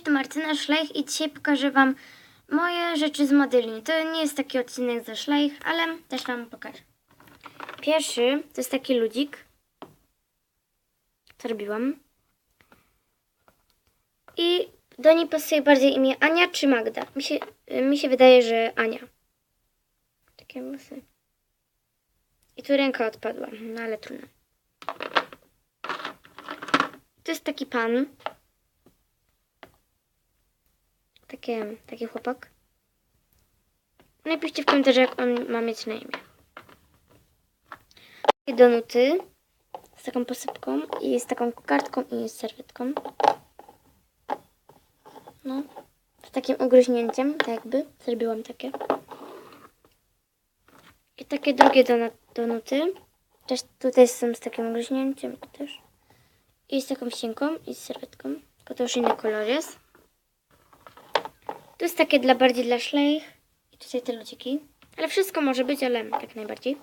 to Martyna Szlejch i dzisiaj pokażę Wam moje rzeczy z modeli. To nie jest taki odcinek ze Szlejch, ale też Wam pokażę. Pierwszy to jest taki ludzik. Co robiłam. I do niej pasuje bardziej imię Ania czy Magda. Mi się, mi się wydaje, że Ania. Takie włosy. I tu ręka odpadła, no ale trudno. To jest taki pan. Takie, taki chłopak. Napiszcie w komentarzu, jak on ma mieć na imię. Takie donuty z taką posypką i z taką kartką i z serwetką. No, z takim ugryźnięciem, tak jakby. Zrobiłam takie. I takie drugie donuty. Też tutaj są z takim ugryźnięciem też. I z taką ścianką i z serwetką. Tylko to już inny kolor jest. To jest takie dla bardziej dla szlejch. I tutaj te ludziki. Ale wszystko może być, ale jak najbardziej.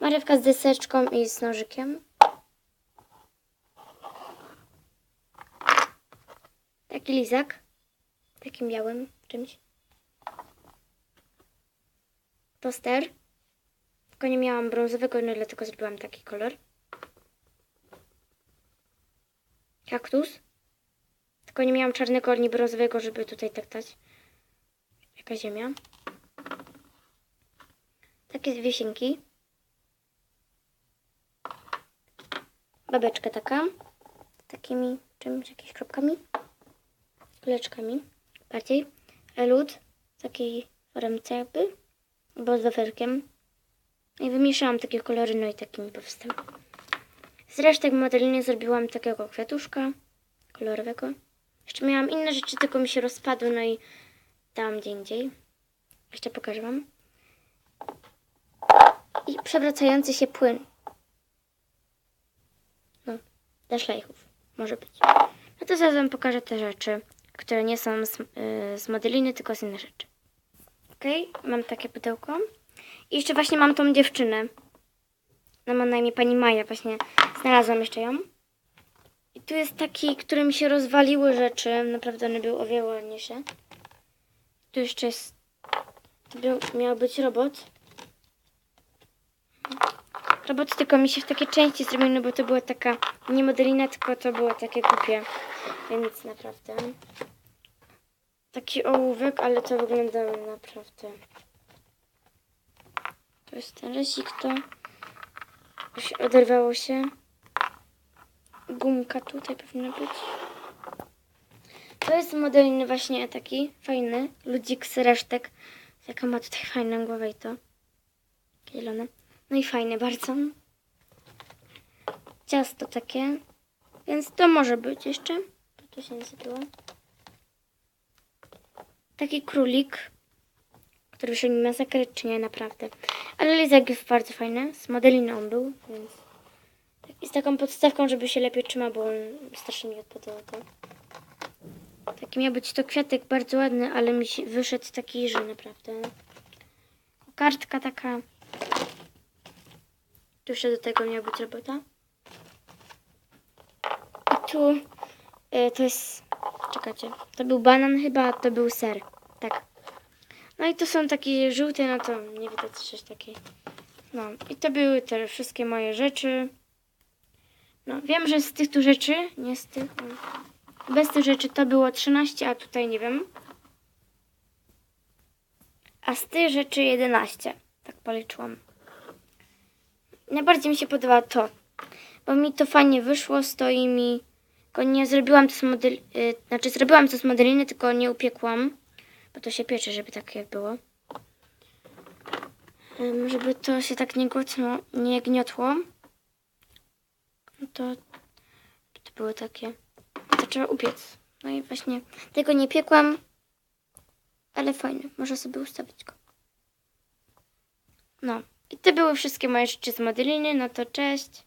Marewka z deseczką i z nożykiem. Taki lizak. Takim białym czymś. Toster. Tylko nie miałam brązowego, no dlatego zrobiłam taki kolor. Kaktus. Tylko nie miałam czarnego ani brązowego, żeby tutaj tak dać. Jaka ziemia. Takie z wiesinki. Babeczka taka. Takimi czymś, jakimiś kropkami. Kuleczkami. Bardziej. Lód. Takiej formce jakby. Bo z wafelkiem. I wymieszałam takie kolory, no i takimi powstały. Z resztek modeliny zrobiłam takiego kwiatuszka kolorowego. Jeszcze miałam inne rzeczy, tylko mi się rozpadły, no i dałam gdzie indziej. Jeszcze pokażę Wam. I przewracający się płyn. No, dla szlajchów. Może być. No to zaraz Wam pokażę te rzeczy, które nie są z, yy, z modeliny, tylko z innych rzeczy. Okej, mam takie pudełko. I jeszcze właśnie mam tą dziewczynę. No ma na imię pani Maja, właśnie znalazłam jeszcze ją. I tu jest taki, który mi się rozwaliły rzeczy. Naprawdę one były o wiele ładniejsze. Tu jeszcze jest. To miał być robot. Robot tylko mi się w takie części zrobił, no bo to była taka nie modelina, tylko to było takie głupie. Więc naprawdę. Taki ołówek, ale to wyglądało naprawdę. To jest ten resik, to oderwało się. Gumka tutaj powinna być. To jest modeliny właśnie taki fajny. Ludzik z resztek. Jaka ma tutaj fajną głowę i to. Kielone. No i fajne bardzo. Ciasto takie. Więc to może być jeszcze. To tu się nie zabiło. Taki królik który się mi masakrę, czy nie, naprawdę. Ale lizak jest bardzo fajny, z modeliną on był, więc... I z taką podstawką, żeby się lepiej trzymał, bo on strasznie mi odpadało to. Taki miał być to kwiatek bardzo ładny, ale mi się wyszedł taki, że naprawdę... Kartka taka... Tu jeszcze do tego miał być robota. I tu... y, to jest... Czekajcie. To był banan chyba, to był ser. Tak. No i to są takie żółte, no to nie widać coś takiej. No i to były te wszystkie moje rzeczy. No wiem, że z tych tu rzeczy, nie z tych, no, bez tych rzeczy to było 13, a tutaj nie wiem. A z tych rzeczy 11. Tak policzyłam. Najbardziej mi się podoba to, bo mi to fajnie wyszło, stoi mi, tylko nie zrobiłam to z model, y, znaczy zrobiłam to z modeliny, tylko nie upiekłam bo to się piecze, żeby takie było. Ym, Żeby to się tak nie gotno, nie gniotło. No to, to było takie. Trzeba upiec. No i właśnie tego nie piekłam, ale fajny. Można sobie ustawić go. No. I to były wszystkie moje rzeczy z modeliny. No to cześć.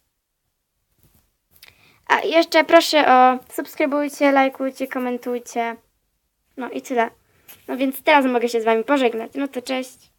A jeszcze proszę o subskrybujcie, lajkujcie, komentujcie. No i tyle. No więc teraz mogę się z Wami pożegnać. No to cześć.